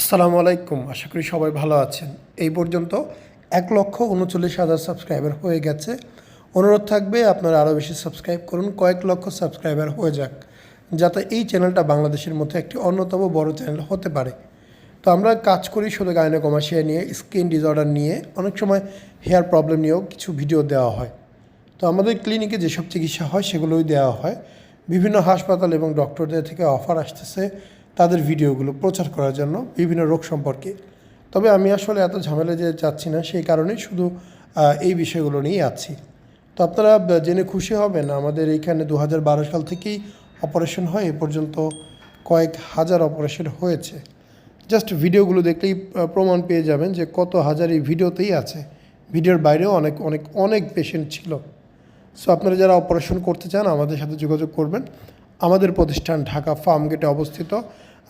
আসসালামু আলাইকুম, আশা করি সবাই ভালো আছেন। এই পর্যন্ত এক লক্ষ উনচল্লিশ হাজার সাবস্ক্রাইবার হয়ে গেছে। অনুরোধ থাকবে আপনারা আরও বেশি সাবস্ক্রাইব করুন, কয়েক লক্ষ সাবস্ক্রাইবার হয়ে যাক, যাতে এই চ্যানেলটা বাংলাদেশের মধ্যে একটি অন্যতম বড় চ্যানেল হতে পারে। তো আমরা কাজ করি শুধু গাইনোকমাসিয়া নিয়ে, স্কিন ডিসঅর্ডার নিয়ে, অনেক সময় হেয়ার প্রবলেম নিয়েও কিছু ভিডিও দেওয়া হয়। তো আমাদের ক্লিনিকে যেসব চিকিৎসা হয় সেগুলোই দেওয়া হয়। বিভিন্ন হাসপাতাল এবং ডক্টরদের থেকে অফার আসতেছে তাদের ভিডিওগুলো প্রচার করার জন্য বিভিন্ন রোগ সম্পর্কে। তবে আমি আসলে এত ঝামেলা যে যাচ্ছি না, সেই কারণেই শুধু এই বিষয়গুলো নিয়েই আছি। তো আপনারা জেনে খুশি হবেন, আমাদের এইখানে দু হাজার বারো সাল থেকেই অপারেশন হয়, এ পর্যন্ত কয়েক হাজার অপারেশন হয়েছে। জাস্ট ভিডিওগুলো দেখলেই প্রমাণ পেয়ে যাবেন যে কত হাজার এই ভিডিওতেই আছে। ভিডিওর বাইরেও অনেক অনেক অনেক পেশেন্ট ছিল। সো আপনারা যারা অপারেশন করতে চান, আমাদের সাথে যোগাযোগ করবেন। আমাদের প্রতিষ্ঠান ঢাকা ফার্ম গেটে অবস্থিত।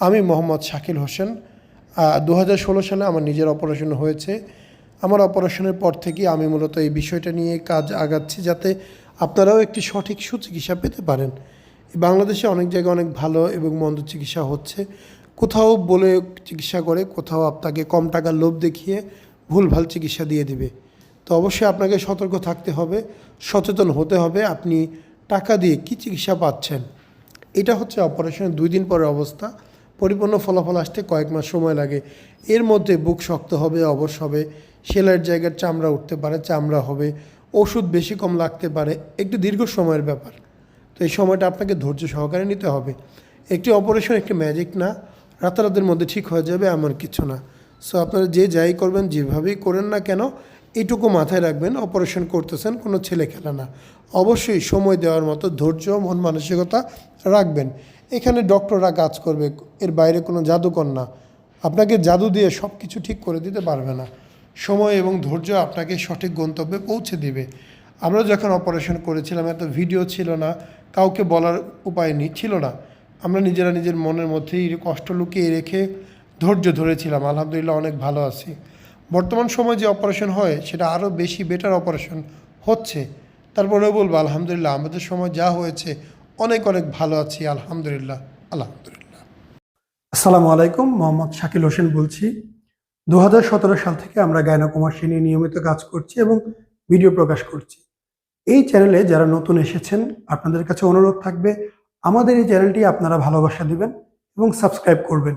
আমি মোহাম্মদ শাকিল হোসেন। দু হাজার ষোলো সালে আমার নিজের অপারেশন হয়েছে। আমার অপারেশনের পর থেকে আমি মূলত এই বিষয়টা নিয়ে কাজ আগাচ্ছি যাতে আপনারাও একটি সঠিক সুচিকিৎসা পেতে পারেন। বাংলাদেশে অনেক জায়গায় অনেক ভালো এবং মন্দ চিকিৎসা হচ্ছে। কোথাও বলে চিকিৎসা করে, কোথাও আপনাকে কম টাকার লোভ দেখিয়ে ভুলভাল চিকিৎসা দিয়ে দিবে। তো অবশ্যই আপনাকে সতর্ক থাকতে হবে, সচেতন হতে হবে। আপনি টাকা দিয়ে কী চিকিৎসা পাচ্ছেন? এটা হচ্ছে অপারেশনের দুই দিন পরের অবস্থা। পরিপূর্ণ ফলাফল আসতে কয়েক মাস সময় লাগে। এর মধ্যে বুক শক্ত হবে, অবশ হবে, সেলাইয়ের জায়গার চামড়া উঠতে পারে, চামড়া হবে, ওষুধ বেশি কম লাগতে পারে, একটু দীর্ঘ সময়ের ব্যাপার। তো এই সময়টা আপনাকে ধৈর্য সহকারে নিতে হবে। একটি অপারেশন একটি ম্যাজিক না, রাতারাতের মধ্যে ঠিক হয়ে যাবে এমন কিছু না। সো আপনারা যে যাই করবেন, যেভাবেই করেন না কেন এইটুকু মাথায় রাখবেন অপারেশন করতেছেন, কোনো ছেলে খেলা না। অবশ্যই সময় দেওয়ার মতো ধৈর্য, মন মানসিকতা রাখবেন। এখানে ডক্টররা কাজ করবে, এর বাইরে কোনো জাদুকর না। আপনাকে জাদু দিয়ে সব কিছু ঠিক করে দিতে পারবে না। সময় এবং ধৈর্য আপনাকে সঠিক গন্তব্যে পৌঁছে দিবে। আমরা যখন অপারেশন করেছিলাম, এত ভিডিও ছিল না, কাউকে বলার উপায় নেই ছিল না। আমরা নিজেরা নিজের মনের মধ্যেই কষ্ট লুকিয়ে রেখে ধৈর্য ধরেছিলাম। আলহামদুলিল্লাহ অনেক ভালো আছি। বর্তমান সময় যে অপারেশন হয়, সেটা আরও বেশি বেটার অপারেশন হচ্ছে। তারপরেও বলব, আলহামদুলিল্লাহ, আমাদের সময় যা হয়েছে, অনেক অনেক ভালো আছি, আলহামদুলিল্লাহ আলহামদুলিল্লাহ। আসসালামু আলাইকুম, মোহাম্মদ শাকিল হোসেন বলছি। দু হাজার সতেরো সাল থেকে আমরা গায়নাকুমাসী নিয়ে নিয়মিত কাজ করছি এবং ভিডিও প্রকাশ করছি। এই চ্যানেলে যারা নতুন এসেছেন, আপনাদের কাছে অনুরোধ থাকবে, আমাদের এই চ্যানেলটি আপনারা ভালোবাসা দিবেন এবং সাবস্ক্রাইব করবেন।